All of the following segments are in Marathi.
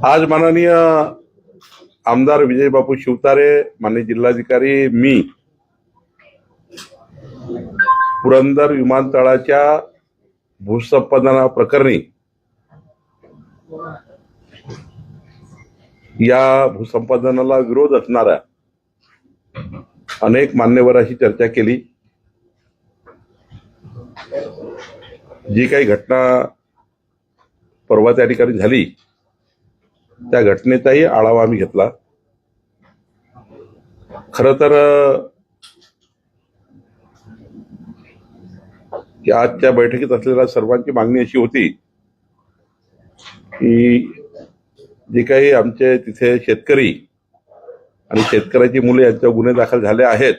आज माननीय आमदार विजयबापू शिवतारे माननीय जिल्हाधिकारी मी पुरंदर विमानतळाच्या भूसंपादना प्रकरणी या भूसंपादनाला विरोध असणाऱ्या अनेक मान्यवरांशी चर्चा केली. जी काही घटना परवा त्या ठिकाणी झाली त्या घटनेचाही आढावा आम्ही घेतला. खर तर की आजच्या बैठकीत असलेल्या सर्वांची मागणी अशी होती की जे काही आमचे तिथे शेतकरी आणि शेतकऱ्याची मुले यांच्यावर गुन्हे दाखल झाले आहेत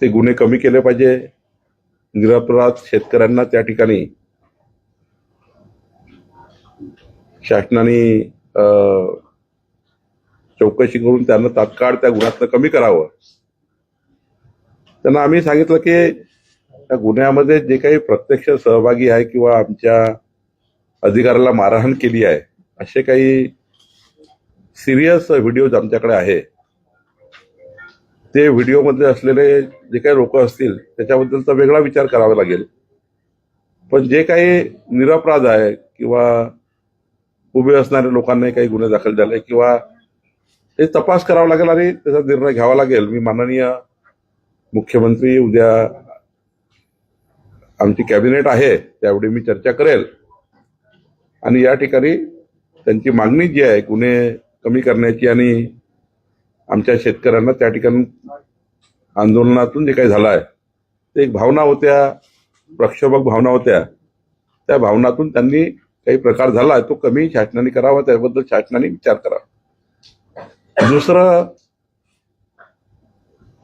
ते गुन्हे कमी केले पाहिजे. निरपराध शेतकऱ्यांना त्या ठिकाणी शासनाने चौकशी करून त्यांना तात्काळ त्या गुन्ह्यातनं कमी करावं. त्यांना आम्ही सांगितलं की त्या गुन्ह्यामध्ये जे काही प्रत्यक्ष सहभागी आहे किंवा आमच्या अधिकाऱ्याला मारहाण केली आहे असे काही सिरियस व्हिडिओज आमच्याकडे आहे. ते व्हिडिओमध्ये असलेले जे काही लोक असतील त्याच्याबद्दलचा वेगळा विचार करावा लागेल. पण जे काही निरपराध आहे किंवा उभे असणाऱ्या लोकांनाही काही गुन्हे दाखल झाले किंवा ते तपास करावा लागेल आणि त्याचा निर्णय घ्यावा लागेल. मी माननीय मुख्यमंत्री उद्या आमची कॅबिनेट आहे त्यावेळी मी चर्चा करेल. आणि या ठिकाणी त्यांची मागणी जी आहे गुन्हे कमी करण्याची आणि आमच्या शेतकऱ्यांना त्या ठिकाणी आंदोलनातून जे काही झालं आहे ते एक भावना होत्या प्रक्षोभक भावना होत्या. त्या भावनातून त्यांनी काही प्रकार झाला तो कमी शासनाने करावा त्याबद्दल शासनाने विचार करावा. दुसरं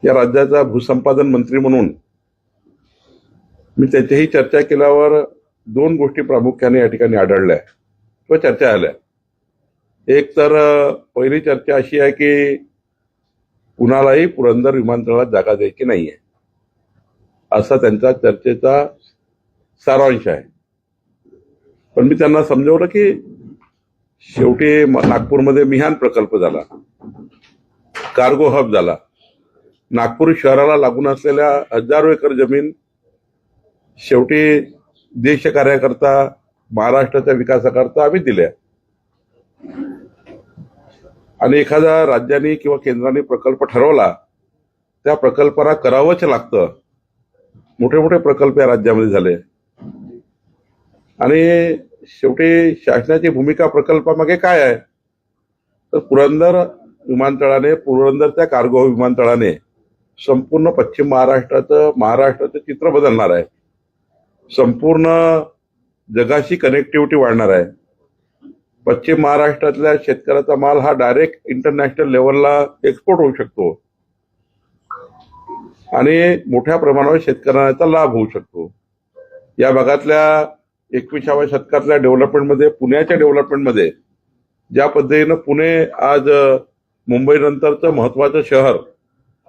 या राज्याचा भूसंपादन मंत्री म्हणून मी त्याच्याही चर्चा केल्यावर दोन गोष्टी प्रामुख्याने या ठिकाणी आढळल्या. किंवा चर्चा आल्या एक तर पहिली चर्चा अशी आहे की कुणालाही पुरंदर विमानतळात जागा द्यायची नाहीये. असा त्यांचा चर्चेचा सारांश आहे. पण मी त्यांना समजवलं की शेवटी नागपूरमध्ये मिहान प्रकल्प झाला. कार्गो हब झाला. नागपूर शहराला लागून असलेल्या हजारो एकर जमीन शेवटी देशकार्याकरता महाराष्ट्राच्या विकासाकरता आम्ही दिल्या. आणि एखाद्या राज्याने किंवा केंद्राने प्रकल्प ठरवला त्या प्रकल्पाला करावंच लागतं. मोठे मोठे प्रकल्प या राज्यामध्ये झाले. आणि शेवटी शासनाची भूमिका प्रकल्पामागे काय आहे? तर पुरंदर विमानतळाने पुरंदरच्या कार्गो विमानतळाने संपूर्ण पश्चिम महाराष्ट्राचं महाराष्ट्राचं चित्र बदलणार आहे. संपूर्ण जगाशी कनेक्टिव्हिटी वाढणार आहे. पश्चिम महाराष्ट्रातल्या शेतकऱ्याचा माल हा डायरेक्ट इंटरनॅशनल लेवलला एक्सपोर्ट होऊ शकतो. आणि मोठ्या प्रमाणावर शेतकऱ्यांचा लाभ होऊ शकतो. या भागातल्या एकविसाव्या शतकातल्या डेव्हलपमेंटमध्ये पुण्याच्या डेव्हलपमेंटमध्ये ज्या पद्धतीनं पुणे आज मुंबईनंतरचं महत्वाचं शहर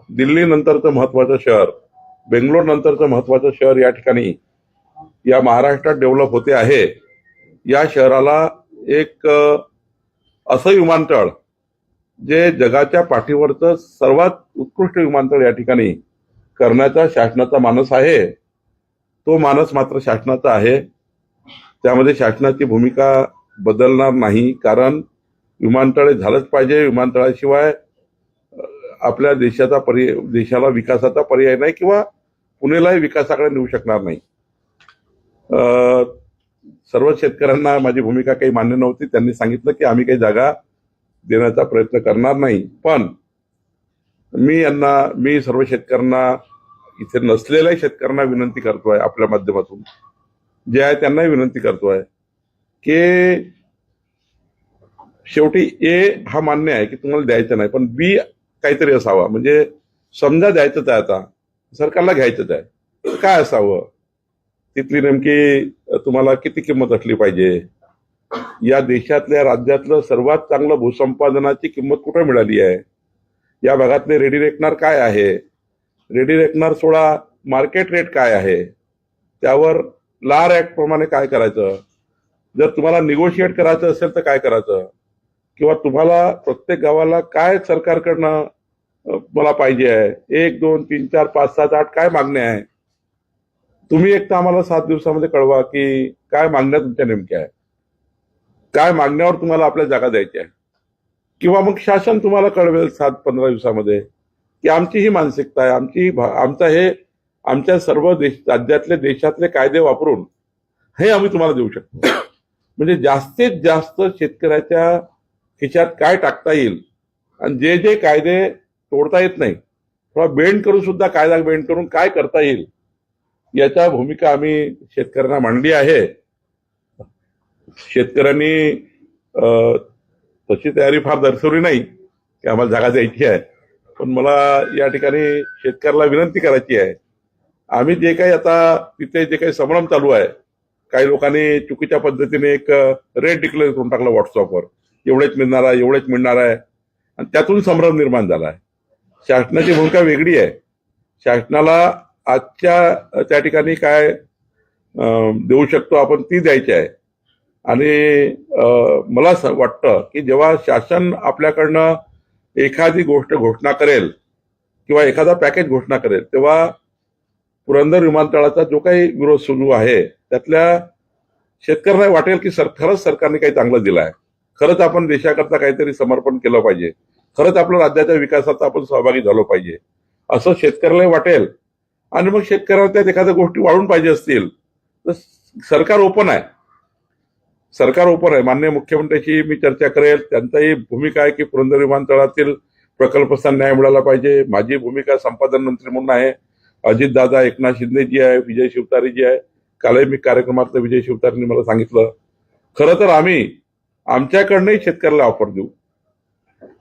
दिल्ली नंतरचं महत्वाचं शहर बेंगलोर नंतरचं महत्वाचं शहर या ठिकाणी या महाराष्ट्रात डेव्हलप होते आहे या शहराला एक असं विमानतळ जे जगाच्या पाठीवरचं सर्वात उत्कृष्ट विमानतळ या ठिकाणी करण्याचा शासनाचा मानस आहे तो मानस मात्र शासनाचा आहे. त्यामध्ये शासनाची भूमिका बदलणार नाही कारण विमानतळ झालंच पाहिजे. विमानतळाशिवाय आपल्या देशाचा पर्याय देशाला विकासाचा पर्याय नाही किंवा पुणेलाही विकासाकडे नेऊ शकणार नाही. सर्व शेतकऱ्यांना माझी भूमिका काही मान्य नव्हती. त्यांनी सांगितलं की आम्ही काही जागा देण्याचा प्रयत्न करणार नाही. पण मी यांना मी सर्व शेतकऱ्यांना इथे नसलेल्या शेतकऱ्यांना विनंती करतोय आपल्या माध्यमातून. जे आहे त्यांनाही विनंती करतोय की शेवटी ए हा मान्य आहे की तुम्हाला द्यायचं नाही पण बी काहीतरी असावा. म्हणजे समजा द्यायचंच आहे आता सरकारला घ्यायचंच आहे. काय असावं? तिथली नेमकी तुम्हाला किती किंमत असली पाहिजे? या देशातल्या राज्यातलं सर्वात चांगलं भूसंपादनाची किंमत कुठे मिळाली आहे? या भागातले रेडी रेकनर काय आहे? रेडी रेकनर सोळा मार्केट रेट काय आहे? त्यावर लार ऍक्ट प्रमाणे काय करायचं? जर तुम्हाला निगोशिएट करायचं असेल तर काय करायचं? किंवा तुम्हाला प्रत्येक गावाला काय सरकारकडनं मला पाहिजे आहे? एक दोन तीन चार पाच सात आठ काय मागण्या आहे? तुम्ही एक तर आम्हाला सात दिवसामध्ये कळवा की काय मागण्या तुमच्या नेमक्या आहे काय मागण्यावर तुम्हाला आपल्या जागा द्यायची आहे किंवा मग शासन तुम्हाला कळवेल सात पंधरा दिवसामध्ये की आमची ही मानसिकता आहे आमची आमचं भा- आमचा हे आमच्या सर्व देश राज्यातले देशातले कायदे वापरून हे आम्ही तुम्हाला देऊ शकतो. म्हणजे जास्तीत जास्त शेतकऱ्याच्या खिशात काय टाकता येईल आणि जे जे कायदे तोडता येत नाही थोडा बेंड करून सुद्धा कायदा बेंड करून काय करता येईल याच्या भूमिका आम्ही शेतकऱ्यांना मांडली आहे. शेतकऱ्यांनी तशी तयारी फार दर्शवली नाही की आम्हाला जागा द्यायची आहे. पण मला या ठिकाणी शेतकऱ्याला विनंती करायची आहे आम्ही जे काही आता तिथे जे काही संभ्रम चालू आहे काही लोकांनी चुकीच्या पद्धतीने एक रेट डिक्लेअर करून टाकलं व्हॉट्सअपवर एवढेच मिळणार आहे एवढेच मिळणार आहे. आणि त्यातून संभ्रम निर्माण झाला आहे. शासनाची भूमिका वेगळी आहे. शासनाला आजच्या त्या ठिकाणी काय देऊ शकतो आपण ती द्यायची आहे. आणि मला असं वाटतं की जेव्हा शासन आपल्याकडनं एखादी गोष्ट घोषणा करेल किंवा एखादा पॅकेज घोषणा करेल तेव्हा पुरंदर विमानतळाचा जो काही विरोध सुरू आहे त्यातल्या शेतकऱ्यांना वाटेल की सर खरंच सरकारने काही चांगलं दिलं आहे. खरंच आपण देशाकरता काहीतरी समर्पण केलं पाहिजे. खरंच आपल्या राज्याच्या विकासात आपण सहभागी झालो पाहिजे. असं शेतकऱ्याला वाटेल. आणि मग शेतकऱ्याला त्यात एखाद्या गोष्टी वाढून पाहिजे असतील तर सरकार ओपन आहे. सरकार ओपन आहे. माननीय मुख्यमंत्र्यांशी मी चर्चा करेल. त्यांचाही भूमिका आहे की पुरंदर विमानतळातील प्रकल्पस्थान न्याय मिळाला पाहिजे. माझी भूमिका संपादन मंत्री म्हणून आहे. अजितदादा एकनाथ शिंदेजी आहे विजय शिवतारेजी आहे कालही मी कार्यक्रमातलं विजय शिवतारेंनी मला सांगितलं. खरं तर आम्ही आमच्याकडनंही शेतकऱ्याला ऑफर देऊ.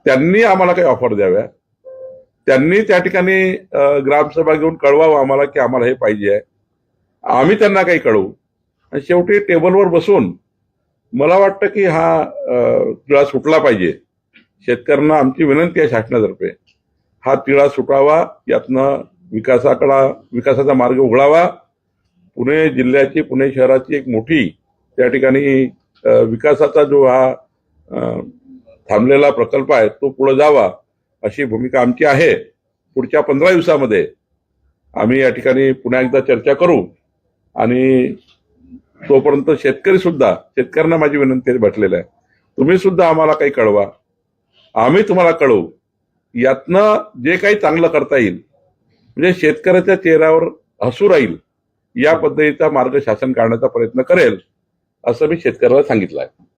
त्यांनी आम्हाला काही ऑफर द्याव्या. त्यांनी त्या ठिकाणी ग्रामसभा घेऊन कळवावं आम्हाला की आम्हाला हे पाहिजे आहे. आम्ही त्यांना काही कळवू. आणि शेवटी टेबलवर बसून मला वाटतं की हा तिळा सुटला पाहिजे. शेतकऱ्यांना आमची विनंती आहे शासनातर्फे. हा तिळा सुटावा यातनं विकासाकडा विकासाचा मार्ग उघडावा. पुणे जिल्ह्याची पुणे शहराची एक मोठी त्या ठिकाणी विकासाचा जो हा थांबलेला प्रकल्प आहे तो पुढे जावा अशी भूमिका आमची आहे. पुढच्या पंधरा दिवसामध्ये आम्ही या ठिकाणी पुन्हा एकदा चर्चा करू आणि तोपर्यंत शेतकरी सुद्धा शेतकऱ्यांना माझी विनंती भेटलेली आहे. तुम्ही सुद्धा आम्हाला काही कळवा. आम्ही तुम्हाला कळवू. यातनं जे काही चांगलं करता येईल म्हणजे शेतकऱ्याच्या चेहऱ्यावर हसू राहील या पद्धतीचा मार्ग शासन काढण्याचा प्रयत्न करेल असं मी शेतकऱ्याला सांगितलं आहे